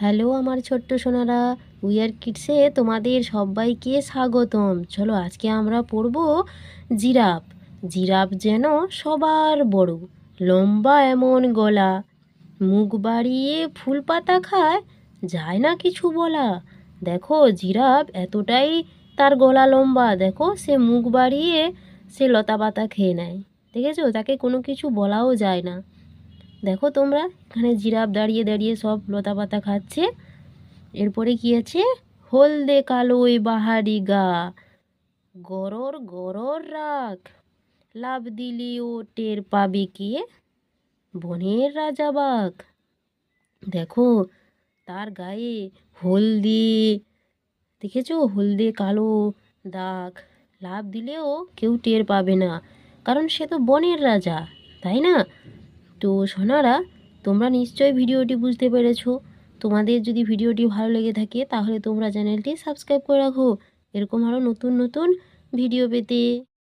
Hello আমার ছোট্ট Sonara wear কিডসে তোমাদের সবাইকে স্বাগতম। চলো আজকে আমরা পড়ব জিরাফ। জিরাফ যেন সবার বড়, লম্বা এমন গলা, মুখ বাড়িয়ে ফুল পাতা খায়, যায় না কিছু বলা। দেখো জিরাফ এতটাই তার গলা লম্বা, দেখো সে মুখ বাড়িয়ে সে লতা পাতা খেয়ে নেয়। দেখেছ? তাকে কোনো কিছু বলাও যায় না। দেখো তোমরা, এখানে জিরাফ দাঁড়িয়ে দাঁড়িয়ে সব লতা পাতা খাচ্ছে। এরপরে কি আছে? হলদে কালোই বাহারি গা। গরর গরর রাখ লাভ দিলি ও টের পাবি কে? বনের রাজা বাঘ। দেখো, তার গায়ে হলদে, দেখেছ? হলদে কালো দাগ। লাভ দিলেও কেউ টের পাবে না, কারণ সে তো বনের রাজা, তাই না? তো সোনারা, তোমরা নিশ্চয়ই ভিডিওটি বুঝতে পেরেছ। তোমাদের যদি ভিডিওটি ভালো লেগে থাকে, তাহলে তোমরা চ্যানেলটি সাবস্ক্রাইব করে রাখো। এরকম আরও নতুন নতুন ভিডিও পেতে।